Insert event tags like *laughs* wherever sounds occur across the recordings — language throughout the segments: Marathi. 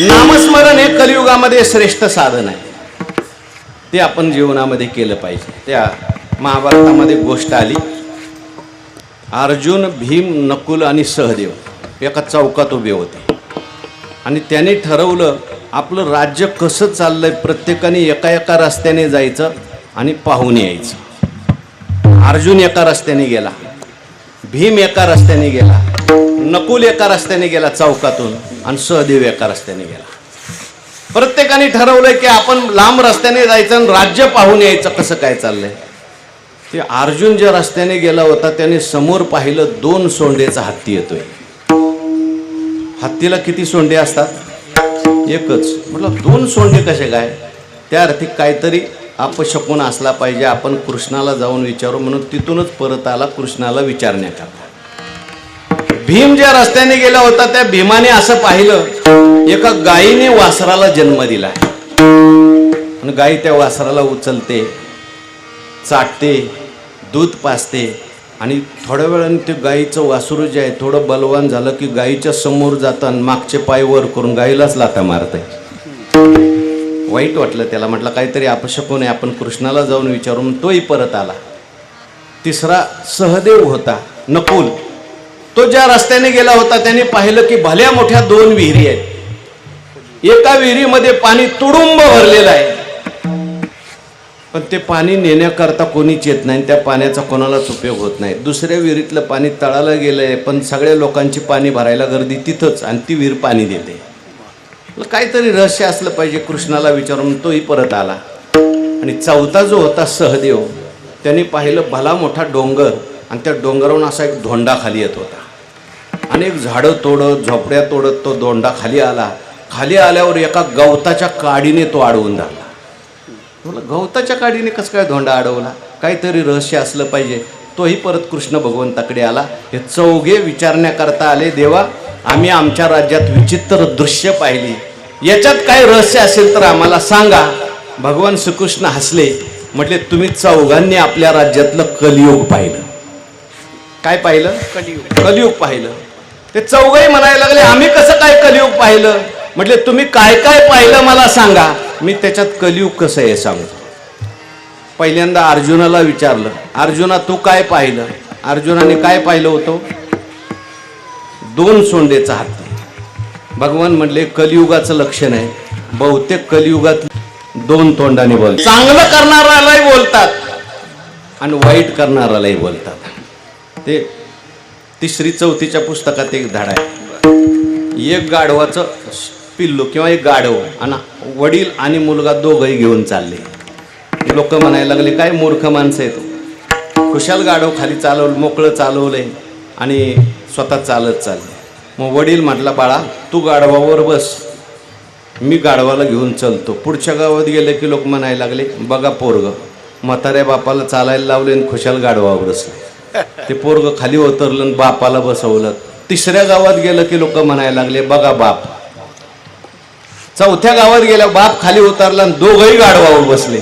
नामस्मरण हे कलियुगामध्ये श्रेष्ठ साधन आहे. ते आपण जीवनामध्ये केलं पाहिजे. त्या महाभारतामध्ये गोष्ट आली. अर्जुन भीम नकुल आणि सहदेव एका चौकात उभे होते. आणि त्याने ठरवलं आपलं राज्य कसं चाललंय प्रत्येकाने एका एका रस्त्याने जायचं आणि पाहून यायचं. अर्जुन एका रस्त्याने गेला. भीम एका रस्त्याने गेला. नकुल एका रस्त्याने गेला चौकातून आणि सहदेव एका रस्त्याने गेला. प्रत्येकाने ठरवलंय की आपण लांब रस्त्याने जायचं आणि राज्य पाहून यायचं कसं काय चाललंय. ते अर्जुन ज्या रस्त्याने गेला होता त्याने समोर पाहिलं दोन सोंडेचा हत्ती येतोय. हत्तीला किती सोंडे असतात? एकच. म्हटलं दोन सोंडे कसे काय? त्या अर्थी काहीतरी अपशकून असला पाहिजे. आपण कृष्णाला जाऊन विचारू म्हणून तिथूनच परत आला कृष्णाला विचारण्याकरता. भीम ज्या रस्त्याने गेला होता त्या भीमाने असं पाहिलं एका गायीने वासराला जन्म दिला आणि गाई त्या वासराला उचलते चाटते दूध पाजते आणि थोड्या वेळाने ते गाईचं वासरू जे आहे थोडं बलवान झालं की गाईच्या समोर जाताना मागचे पाय वर करून गाईलाच लाथा मारते वाईट वाटलं त्याला म्हटलं काहीतरी अपशकून आहे आपण कृष्णाला जाऊन विचारून तोही परत आला. तिसरा सहदेव होता नकुल. तो ज्या रस्त्याने गेला होता त्याने पाहिलं की भल्या मोठ्या दोन विहिरी आहेत. एका विहिरीमध्ये पाणी तुडुंब भरलेलं आहे. पण ते पाणी नेण्याकरता कोणीच येत नाही त्या पाण्याचा कोणालाच उपयोग होत नाही. दुसऱ्या विहिरीतलं पाणी तळाला गेलंय पण सगळ्या लोकांची पाणी भरायला गर्दी तिथंच आणि ती विहीर पाणी देते. काहीतरी रहस्य असलं पाहिजे कृष्णाला विचारून तोही परत आला. आणि चौथा जो होता सहदेव त्यांनी पाहिलं भला मोठा डोंगर आणि त्या डोंगरावरून असा एक धोंडा खाली येत होता. अनेक झाडं तोडत झोपड्या तोडत तो दोंडा खाली आला. खाली आल्यावर एका गवताच्या काडीने तो अडवून धरला. म्हणलं गवताच्या काडीने कसं काय धोंडा अडवला काहीतरी रहस्य असलं पाहिजे. तोही परत कृष्ण भगवंताकडे आला. हे चौघे विचारण्याकरता आले देवा. आम्ही आमच्या राज्यात विचित्र दृश्य पाहिली. याच्यात काय रहस्य असेल तर आम्हाला सांगा. भगवान श्रीकृष्ण हसले. म्हटले तुम्ही चौघांनी आपल्या राज्यातलं कलियुग पाहिलं. काय पाहिलं? कलियुग. कलियुग पाहिलं. ते चौघही म्हणायला लागले आम्ही कसं काय कलियुग पाहिलं? म्हटले तुम्ही काय काय पाहिलं मला सांगा. मी त्याच्यात कलियुग कसं आहे सांगतो पहिल्यांदा अर्जुनाला विचारलं अर्जुना तू काय पाहिलं? अर्जुनाने काय पाहिलं होतं? दोन सोंडेचा हात. भगवान म्हणले कलियुगाचं लक्षण आहे. बहुतेक कलियुगात दोन तोंडाने बोल चांगलं करणारालाही बोलतात आणि वाईट करणारालाही बोलतात. ते तिसरी चौथीच्या पुस्तकात एक धाड आहे. एक गाढवाचं पिल्लू किंवा एक गाढव आणि वडील आणि मुलगा दोघंही घेऊन चालले. लोक म्हणायला लागले काय मूर्ख माणसं आहे तो? गाढव खाली चालवलं मोकळं चालवलंय आणि स्वतः चालत चालले. मग वडील म्हटला बाळा तू गाढवावर बस. मी गाढवाला घेऊन चलतो. पुढच्या गावात गेले की लोक म्हणायला लागले बघा पोरग म्हाताऱ्या बापाला चालायला लावले आणि खुशाल गाढवावर बसले. *laughs* ते पोरग खाली उतरलं आणि बापाला बसवलं. तिसऱ्या गावात गेलं की लोक म्हणायला लागले बघा बाप. चौथ्या गावात गेल्या बाप खाली उतरला आणि दोघही गाढवावर बसले.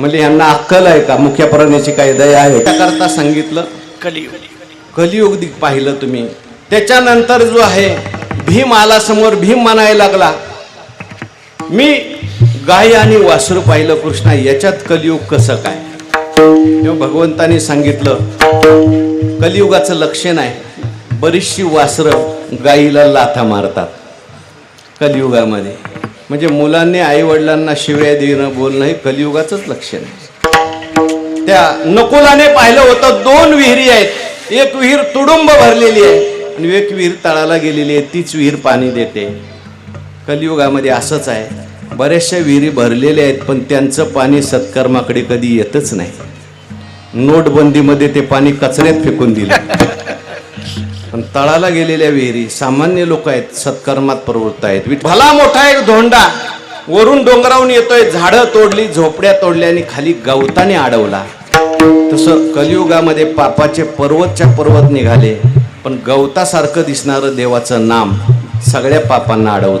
म्हणजे यांना अक्कल आहे का? मुख्य प्राण्याची काही दया आहे? त्याकरता सांगितलं कलियुग. कलियुग पाहिलं तुम्ही. त्याच्यानंतर जो आहे भीम आला समोर भीम म्हणायला लागला मी गाय आणि वासरू पाहिलं कृष्णा याच्यात कलियुग कसं काय? भगवंतानी सांगितलं कलियुगाचं लक्षण आहे. बरीचशी वासरं गाईला लाथा मारतात कलियुगामध्ये. म्हणजे मुलांनी आई वडिलांना शिव्या देणं बोलणं हे कलियुगाचंच लक्षण आहे. त्या नकुलाने पाहिलं होतं दोन विहिरी आहेत. एक विहीर तुडुंब भरलेली आहे आणि एक विहीर तळाला गेलेली आहे. तीच विहीर पाणी देते. कलियुगामध्ये असंच आहे. बऱ्याचशा विहिरी भरलेल्या आहेत पण त्यांचं पाणी सत्कर्माकडे कधी येतच नाही. नोटबंदीमध्ये ते पाणी कचऱ्यात फेकून दिलं. पण तळाला गेलेल्या विहिरी सामान्य लोक आहेत सत्कर्मात प्रवृत्त आहेत. भला मोठा एक धोंडा. वरून डोंगरावून येतोय झाडं तोडली झोपड्या तोडल्या आणि खाली गवताने अडवला तसं कलियुगामध्ये पापाचे पर्वतच्या पर्वत निघाले पण गवतासारखं दिसणारं देवाचं नाम सगळ्या पापांना अडवतं